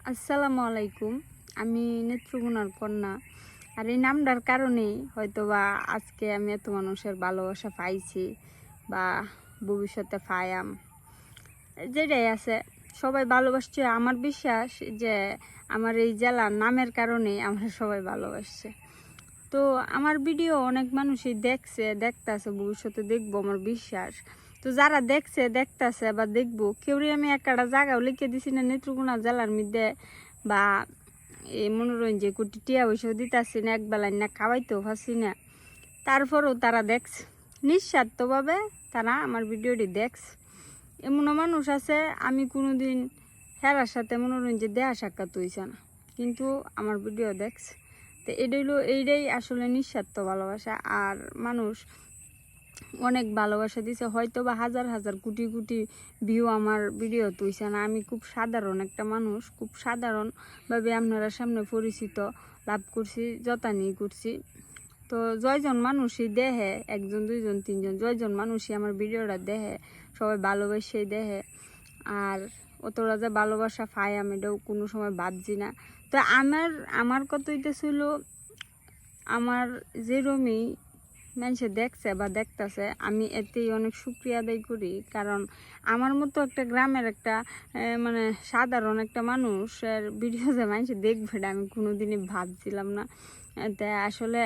আসসালামু আলাইকুম। আমি নেত্রগুণার কন্যা। আর এই নামটার কারণেই হয়তো বা আজকে আমি এত মানুষের ভালোবাসা পাইছি বা ভবিষ্যতে পাইয়াম। যেটাই আছে, সবাই ভালোবাসছে। আমার বিশ্বাস যে আমার এই জেলার নামের কারণেই আমরা সবাই ভালোবাসছে। তো আমার ভিডিও অনেক মানুষই দেখছে, দেখতেছে, ভবিষ্যতে দেখব আমার বিশ্বাস। তো যারা দেখছে, দেখতেছে বা দেখব, কেউরি আমি একটা জায়গাও লিখে দিছি না, নেত্রকোনা জেলার মধ্যে বা এই মনোরঞ্জে কোটি টিয়া পয়সাও দিতেছি না একবেলায় না খাওয়াইতেও পারছি না। তারপরেও তারা দেখছে। নিঃস্বার্থভাবে তারা আমার ভিডিওটি দেখছে। এমনও মানুষ আছে, আমি কোনোদিন হেরার সাথে মনোরঞ্জে দেয়া সাক্ষাৎ হয়েছে না, কিন্তু আমার ভিডিও দেখছে। তো এটাই হলো, এইটাই আসলে নিঃস্বার্থ ভালোবাসা। আর মানুষ অনেক ভালোবাসা দিছে। হয়তো বা হাজার হাজার কোটি কোটি ভিউ আমার ভিডিও তুইছে না। আমি খুব সাধারণ একটা মানুষ। খুব সাধারণভাবে আপনারা সামনে পরিচিত লাভ করছি, যতানি করছি। তো জয়জন মানুষই দেহে, একজন, দুইজন, তিনজন জয়জন মানুষই আমার ভিডিওটা দেহে, সবাই ভালোবাসেই দেহে। আর অতটা যে ভালোবাসা পাই আমি এটাও কোনো সময় ভাবছি না। তো আমার আমার কথা ছিল, আমার যেরমই মানুষে দেখছে বা দেখতেছে, আমি এতেই অনেক সুক্রিয়া আদায় করি। কারণ আমার মতো একটা গ্রামের একটা মানে সাধারণ একটা মানুষের ভিডিও যে মানুষে দেখবে, এটা আমি কোনোদিনই ভাবছিলাম না। এতে আসলে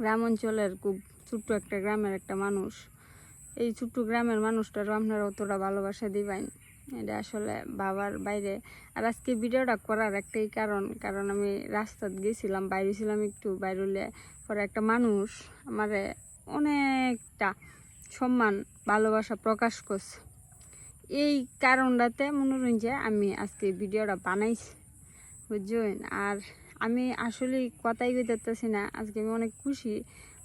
গ্রাম অঞ্চলের খুব ছোট্ট একটা গ্রামের একটা মানুষ, এই ছোট্ট গ্রামের মানুষটারও আপনারা অতটা ভালোবাসা দিবেন। এটা আসলে বাবার বাইরে। আর আজকে ভিডিওটা করার একটাই কারণ কারণ আমি রাস্তাত গেছিলাম বাইরে ছিলাম একটু বাইরে পরে একটা মানুষ আমার অনেকটা সম্মান, ভালোবাসা প্রকাশ করছে। এই কারণটাতে মনোরঞ্জে আমি আজকে ভিডিওটা বানাইছি, বুঝছেন? আর আমি আসলে কথাই কইতেছি না, আজকে আমি অনেক খুশি।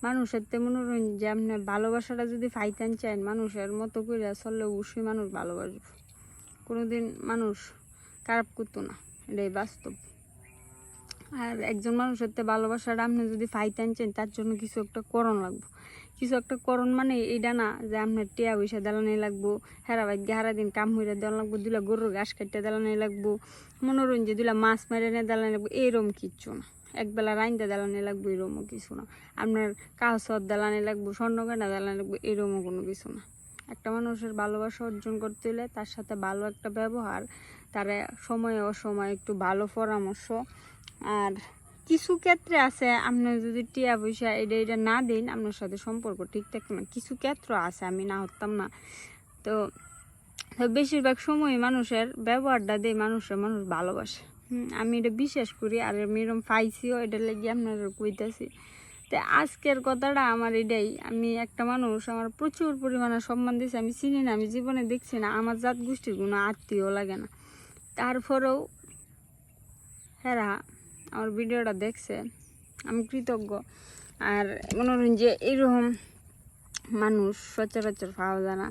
মানুষের তে মনোরঞ্জন আপনার ভালোবাসাটা যদি ফাইতেন চান, মানুষের মতো করে চললে অবশ্যই মানুষ ভালোবাসবে। কোনোদিন মানুষ খারাপ করতো না, এটাই বাস্তব। আর একজন মানুষের তে ভালোবাসাটা আপনি যদি ফাইতেন চান তার জন্য কিছু একটা করণ লাগবে। কিছু একটা করণ মানে এইটা না যে আপনার টিয়া পয়সা দেলানি লাগবো, হেরা বাইক হারা দিন কাম হইরে দেওয়া লাগবো দুলা গরুর ঘাস কাটতে দেলানি লাগবো মনোরঞ্জন দুলা মাছ মেরে নিয়ে দেলানি লাগবো এরম কিচ্ছু না। একবেলা রাইন্দা দেলানি লাগবো এরমও কিছু না। আপনার কাহসর দেলানি লাগবো, স্বর্ণকাটা দেলানি লাগবো এরমও কোনো কিছু না। একটা মানুষের ভালোবাসা অর্জন করতে হলে তার সাথে ভালো একটা ব্যবহার, তার সময়ে অসময়ে একটু ভালো পরামর্শ। আর কিছু ক্ষেত্রে আছে, আপনি যদি টিয়া পয়সা এটা এটা না দিন, আপনার সাথে সম্পর্ক ঠিক থাকবে না। কিছু ক্ষেত্র আছে, আমি না হতাম না। তো বেশিরভাগ সময় মানুষের ব্যবহারটা দিয়ে মানুষের মানুষ ভালোবাসে। আমি এটা বিশ্বাস করি, আর আমি এরকম পাইছিও এটা লেগে আপনার কইতেছি। তো আজকের কথাটা আমার এটাই। আমি একটা মানুষ, আমার প্রচুর পরিমাণে সম্মান দিয়েছে আমি চিনি না, আমি জীবনে দেখছি না, আমার জাত গোষ্ঠীর কোনো আত্মীয় লাগে না। তারপরেও হেরা আমার ভিডিওটা দেখছে, আমি কৃতজ্ঞ। আর মনোরঞ্জে এইরকম মানুষ সচরাচর পাওয়া যায় না,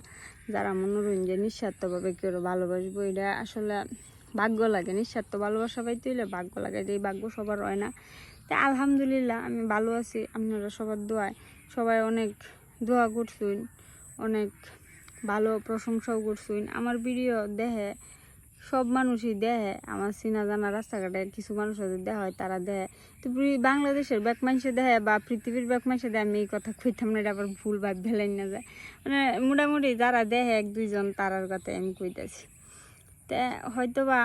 যারা মনোরঞ্জন নিঃস্বার্থভাবে কেউ ভালোবাসবো। এটা আসলে ভাগ্য লাগে, নিঃস্বার্থ ভালোবাসা পাইতে হইলে ভাগ্য লাগে যে এই ভাগ্য সবার হয় না। তাই আলহামদুলিল্লাহ, আমি ভালো আছি। আপনারা সবার দোয়ায়। সবাই অনেক দোয়া করছুন অনেক ভালো প্রশংসাও করছুন আমার ভিডিও দেখে সব মানুষই দেহে আমার চিনা জানা রাস্তাঘাটে কিছু মানুষ দেওয়া হয় তারা দেয় তো বাংলাদেশের ব্যাক মানুষে দেয় বা পৃথিবীর ব্যাক মানুষে দেয় আমি এই কথা কইতাম না, এটা আবার ভুল ভাব ভেলাই না যায়। মানে মোটামুটি যারা দেহে এক দুইজন তারার কথা আমি কইতাছি। তে হয়তো বা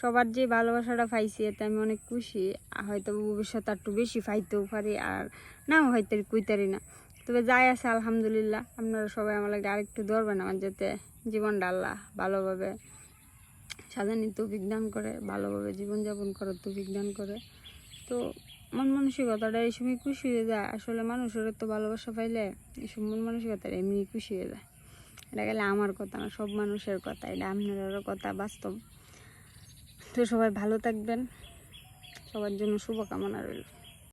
সবার যে ভালোবাসাটা পাইছি, এতে আমি অনেক খুশি। হয়তো ভবিষ্যতে একটু বেশি পাইতেও পারি, আর নাও হয়তো কইতারি না। তবে যাই আছে, আলহামদুলিল্লাহ, আপনারা সবাই আমার লাগে আরেকটু ধরবেন আমার যাতে জীবনটা আল্লাহ ভালোভাবে সাজানি তো বিজ্ঞান করে, ভালোভাবে জীবনযাপন করার তো বিজ্ঞান করে। তো মন মানসিকতাটা এই সময় খুশি হয়ে যায়। আসলে মানুষের তো ভালোবাসা পাইলে এইসব মন মানসিকতা এমনি খুশি হয়ে যায়। এটা গেলে আমার কথা না, সব মানুষের কথা, এটা আপনারও কথা বাস্তব। তো সবাই ভালো থাকবেন। সবার জন্য শুভকামনা রইল।